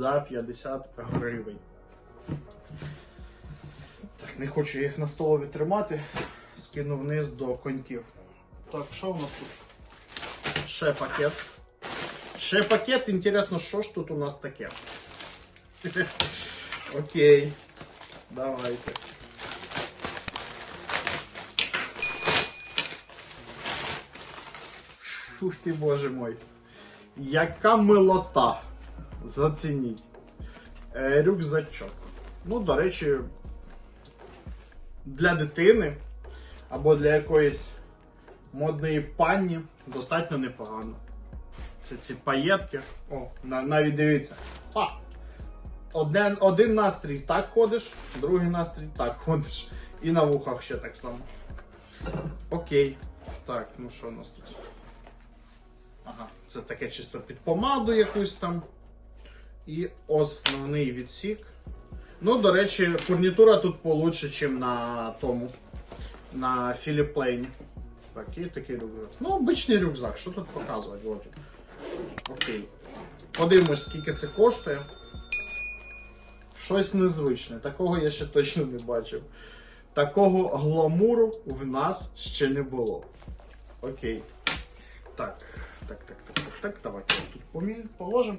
за 50 гривень. Так, не хочу їх на столові тримати. Скину вниз до коньків. Так, що в нас тут? Ще пакет. Ще пакет, інтересно, що ж тут у нас таке? Окей. Давайте. Ух ти, боже мой. Яка милота. Зацініть. Е, рюкзачок. Ну, до речі, для дитини або для якоїсь модної пані достатньо непогано. Це ці паєтки. О, навіть дивіться. А, один, один настрій так ходиш, другий настрій так ходиш. І на вухах ще так само. Окей. Так, ну що у нас тут? Ага, це таке чисто під помаду якусь там. І основний відсік. Ну, до речі, фурнітура тут получше, ніж на тому. На Філіплейні. Такий такий рюкзак. Ну, обичний рюкзак, що тут показувати, отже. Окей. Подивимось, скільки це коштує. Щось незвичне. Такого я ще точно не бачив. Такого гламуру в нас ще не було. Окей. Так, так, так, так, так, так. Давайте тут положимо.